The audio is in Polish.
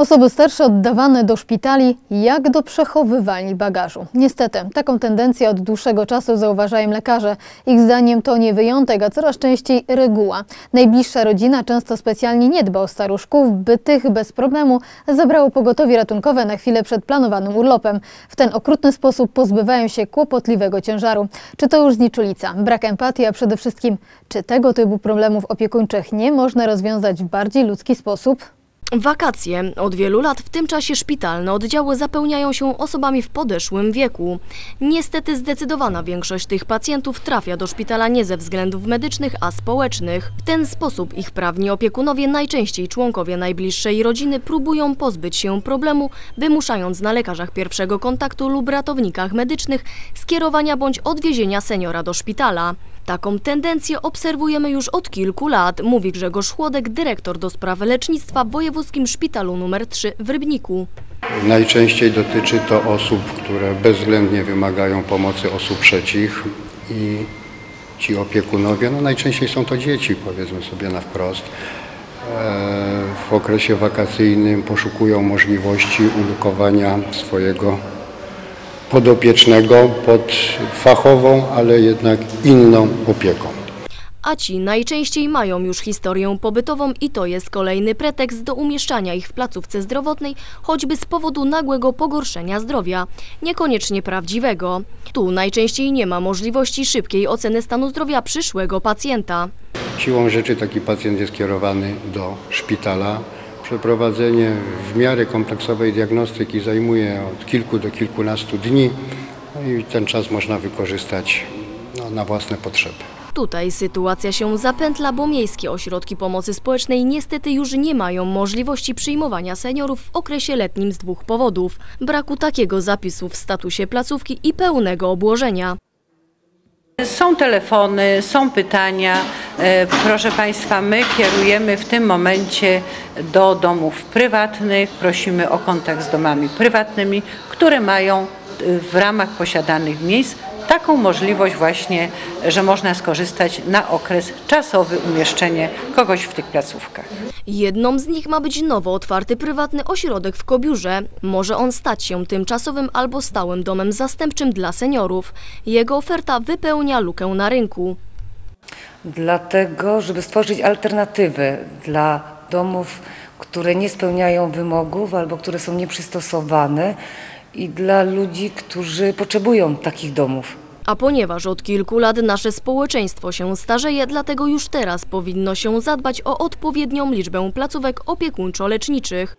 Osoby starsze oddawane do szpitali jak do przechowywalni bagażu. Niestety, taką tendencję od dłuższego czasu zauważają lekarze. Ich zdaniem to nie wyjątek, a coraz częściej reguła. Najbliższa rodzina często specjalnie nie dba o staruszków, by tych bez problemu zabrało pogotowie ratunkowe na chwilę przed planowanym urlopem. W ten okrutny sposób pozbywają się kłopotliwego ciężaru. Czy to już zniczulica, brak empatii, a przede wszystkim, czy tego typu problemów opiekuńczych nie można rozwiązać w bardziej ludzki sposób? Wakacje. Od wielu lat w tym czasie szpitalne oddziały zapełniają się osobami w podeszłym wieku. Niestety zdecydowana większość tych pacjentów trafia do szpitala nie ze względów medycznych, a społecznych. W ten sposób ich prawni opiekunowie, najczęściej członkowie najbliższej rodziny, próbują pozbyć się problemu, wymuszając na lekarzach pierwszego kontaktu lub ratownikach medycznych skierowania bądź odwiezienia seniora do szpitala. Taką tendencję obserwujemy już od kilku lat, mówi Grzegorz Chłodek, dyrektor do spraw lecznictwa w Wojewódzkim Szpitalu nr 3 w Rybniku. Najczęściej dotyczy to osób, które bezwzględnie wymagają pomocy osób trzecich i ci opiekunowie, no najczęściej są to dzieci, powiedzmy sobie na wprost, e, w okresie wakacyjnym poszukują możliwości ulokowania swojego podopiecznego pod fachową, ale jednak inną opieką. A ci najczęściej mają już historię pobytową i to jest kolejny pretekst do umieszczania ich w placówce zdrowotnej, choćby z powodu nagłego pogorszenia zdrowia, niekoniecznie prawdziwego. Tu najczęściej nie ma możliwości szybkiej oceny stanu zdrowia przyszłego pacjenta. Siłą rzeczy taki pacjent jest kierowany do szpitala. Przeprowadzenie w miarę kompleksowej diagnostyki zajmuje od kilku do kilkunastu dni no i ten czas można wykorzystać no, na własne potrzeby. Tutaj sytuacja się zapętla, bo miejskie ośrodki pomocy społecznej niestety już nie mają możliwości przyjmowania seniorów w okresie letnim z dwóch powodów. Braku takiego zapisu w statusie placówki i pełnego obłożenia. Są telefony, są pytania. E, Proszę Państwa, my kierujemy w tym momencie do domów prywatnych. Prosimy o kontakt z domami prywatnymi, które mają e, w ramach posiadanych miejsc taką możliwość właśnie, że można skorzystać na okres czasowy umieszczenie kogoś w tych placówkach. Jedną z nich ma być nowo otwarty prywatny ośrodek w Kobiurze. Może on stać się tymczasowym albo stałym domem zastępczym dla seniorów. Jego oferta wypełnia lukę na rynku. Dlatego, żeby stworzyć alternatywę dla domów, które nie spełniają wymogów albo które są nieprzystosowane i dla ludzi, którzy potrzebują takich domów. A ponieważ od kilku lat nasze społeczeństwo się starzeje, dlatego już teraz powinno się zadbać o odpowiednią liczbę placówek opiekuńczo-leczniczych.